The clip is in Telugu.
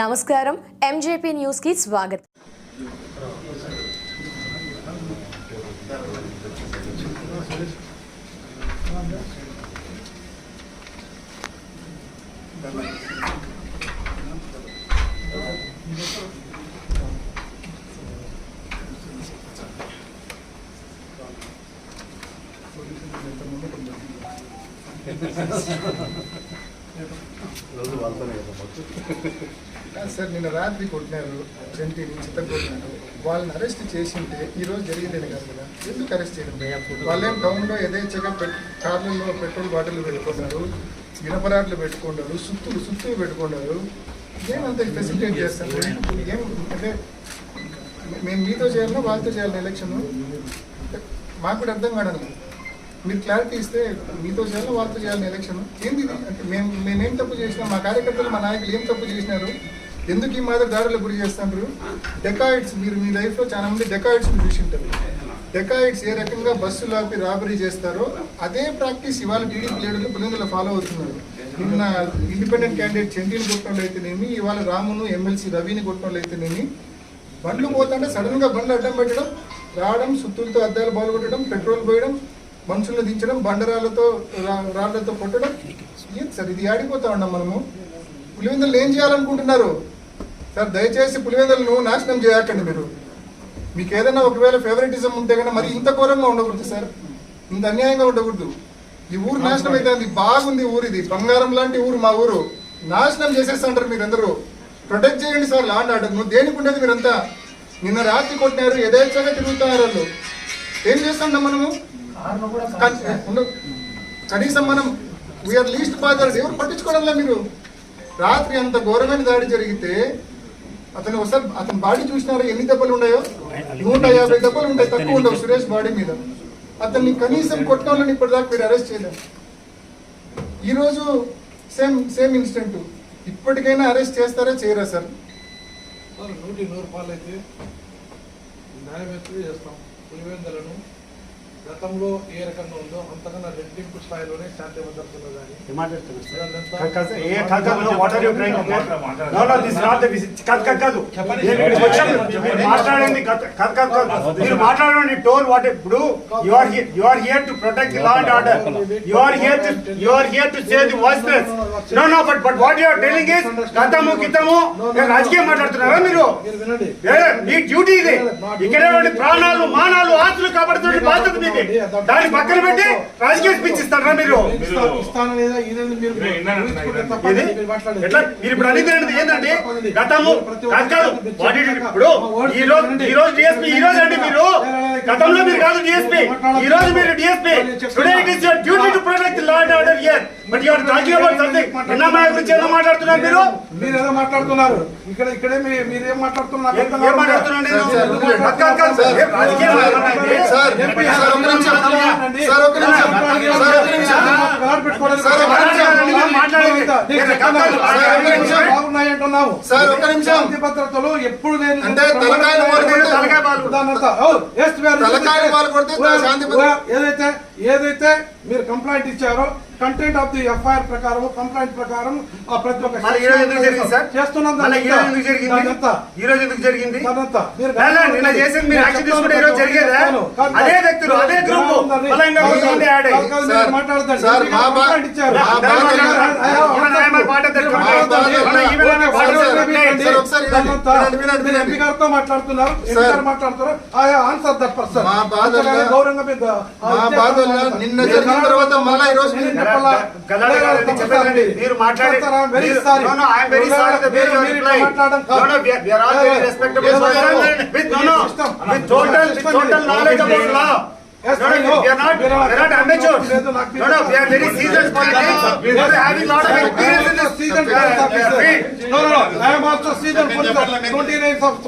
నమస్కారం ఎంజేపీ న్యూస్ కి స్వాగతం కాదు సార్ నిన్న రాత్రి కొట్టినారు జంటిని చిత్త కొట్టినారు. వాళ్ళని అరెస్ట్ చేసింటే ఈ రోజు జరిగిందేనే కాదు కదా? ఎందుకు అరెస్ట్ చేయడం? వాళ్ళేం టౌన్లో యథేచ్ఛగా కార్లలో పెట్రోల్ బాటిల్ పెట్టుకున్నారు ఇనపరాట్లు పెట్టుకున్నారు సుత్తులు సుత్తులు పెట్టుకున్నారు. ఏమంత ఫెసిలిటేట్ చేస్తారు ఏం అంటే మేము మీతో చేయాలన్నా వాళ్ళతో చేయాలి ఎలక్షన్ మాకు కూడా అర్థం కావడం మీరు క్లారిటీ ఇస్తే మీతో చేయాలి వాళ్ళతో చేయాలని ఎలక్షన్ ఏంది? అంటే మేము మేమేం తప్పు చేసినాం? మా కార్యకర్తలు మా నాయకులు ఏం తప్పు చేసినారు? ఎందుకు ఈ మాదిరి దాడులకు గురి చేస్తున్నారు డెకాయిడ్స్ మీరు మీ లైఫ్లో చాలా మంది డెకాయిడ్స్ చూసి ఉంటారు డెకాయిడ్స్ ఏ రకంగా బస్సులు ఆపి రాబరీ చేస్తారో అదే ప్రాక్టీస్ ఇవాళ టీడీపీ లీడర్లు పులిందులో ఫాలో అవుతున్నారు. నిన్న ఇండిపెండెంట్ క్యాండిడేట్ చండీని కొట్టడం అయితేనేమి ఇవాళ రామును ఎమ్మెల్సీ రవిని కొట్టడం అయితేనేమి బండ్లు పోతుంటే సడన్గా బండ్లు అడ్డం పెట్టడం రావడం సుత్తులతో అద్దాలు బాగుకొట్టడం పెట్రోల్ పోయడం మనుషులను దించడం బండరాళ్ళతో రా- రాళ్ళతో కొట్టడం సరే సార్ ఇది ఆడిపోతా ఉన్నాం మనము. పులివెందులు ఏం చేయాలనుకుంటున్నారు? సార్ దయచేసి పులివెందులను నాశనం చేయకండి మీరు. మీకు ఏదైనా ఒకవేళ ఫేవరెటిజం ఉంటే కనుక మరి ఇంత ఘోరంగా ఉండకూడదు సార్. ఇంత అన్యాయంగా ఉండకూడదు. ఈ ఊరు నాశనం అవుతుంది బాగుంది ఊరు ఇది. బంగారం లాంటి ఊరు మా ఊరు. నాశనం చేసేస్తుంటారు మీరందరూ. ప్రొటెక్ట్ చేయండి సార్ లాండ్ ఆర్డర్ నువ్వు దేనికి ఉండేది మీరంతా? నిన్న రాత్రి కొట్టినారు యథేచ్ఛగా తిరుగుతున్నారు వాళ్ళు. ఏం చేస్తున్నాం మనము. కనీసం మనం వీఆర్ లీస్ట్ బాధ్యత ఎవరు పట్టించుకోవడంలా మీరు? రాత్రి అంత ఘోరమైన దాడి జరిగితే అతను ఒకసారి అతని బాడీ చూసినారా? ఎన్ని దెబ్బలు ఉన్నాయో? నూట యాభై దెబ్బలు ఉంటాయి. తక్కువ ఉండవు సురేష్ బాడీ మీద. అతన్ని కనీసం కొట్టడం ఇప్పటిదాకా మీరు అరెస్ట్ చేయలేరు ఈరోజు సేమ్ సేమ్ ఇన్సిడెంట్. ఇప్పటికైనా అరెస్ట్ చేస్తారా చేయరా సార్? నూటి నూరు రూపాయలు అయితే న్యాయవేత్తలు చేస్తాం. పులివెందులను గతంలో ఏ రకంగా ఉందో అంతకన్నా రెట్టింపు స్థాయిలోనే శాంతి మాట్లాడండి మీరు మాట్లాడండి టోల్ వాట్ ఇప్పుడు you are you are here to protect law and order you are here to you are here to say the voiceless no no but but what you are telling is గతము గితము ఏ రాజకీయం మాట్లాడుతున్నారా మీరు? మీ డ్యూటీ ఇది. ఇక్కడ ప్రాణాలు మానాలు ఆస్తులు కాపాడుతున్న బాధ్యత దాన్ని పక్కన పెట్టి రాజకీయ స్పీచ్ ఇస్తారా మీరు? మీరు ఇప్పుడు అనేది ఏంటి? ఏంటంటే గతము కాదు కాదు. వాట్ ఇట్ ఇప్పుడు ఈ రోజు ఈ రోజు డిఎస్పీ ఈ రోజు అండి మీరు. గతంలో మీరు కాదు డిఎస్పీ ఈ రోజు మీరు DSP today it is your duty to protect law and order here but you are talking about something నిన్నమాయ గురించి ఏదో మాట్లాడుతున్నారు మీరు మీరు ఏదో మాట్లాడుతున్నారు ఇక్కడ ఇక్కడే మీ- మీరు ఏం మాట్లాడుతున్నారు ఏం-. మాట్లాడుతున్నాను నేను? Sir, sir. ఏం రాజకీయం? సార్ సార్ ఒక్క నిమిషం సార్ ఒక్క నిమిషం సార్ ఒక్క నిమిషం సార్, సార్, నిమిషం. భద్రతలు ఎప్పుడు నేను అంటే ఏదైతే ఏదైతే మీరు కంప్లైంట్ ఇచ్చారో కంటెంట్ ఆఫ్ ది ఎఫ్ఐఆర్ ప్రకారం కంప్లైంట్ ప్రకారం ఆ ప్రతి ఒక్క చేస్తున్నాం. ఈ రోజు ఎందుకు జరిగింది. అదే వ్యక్తులు అదే గ్రూప్. ఉందని. మళ్ళీ ఇంకా కొంతమంది యాడ్ అయ్యి. కాదు, కాదు, సార్, మీరు మాట్లాడదండి. సార్, మీరు మా బా- కంప్లైంట్ ఇచ్చారు. మా I బాధ- have Even I am a part of that మీరు complaint. మాట్లాడదండి. మన even I am a part of sir, that complaint. Sir, ఒకసారి వినండి. దానంతా. వినండి, వినండి, మీరు వినండి. ఎంపీ గారితో మాట్లాడుతున్నారు మాట్లాడుతున్నారు ఆయా ఆన్సర్ దట్ పర్సన్ గౌరవంగా. నిన్న జరిగిన తర్వాత మళ్ళా ఈ రోజు మీరు- చెప్పాలా? Yes, no, no, no. We are not, we are not, we are not amateurs. No, no, we are very seasoned politics. We are having lot of experience in this seasoned politics. No, no, no. I am also seasoned politics. 29th of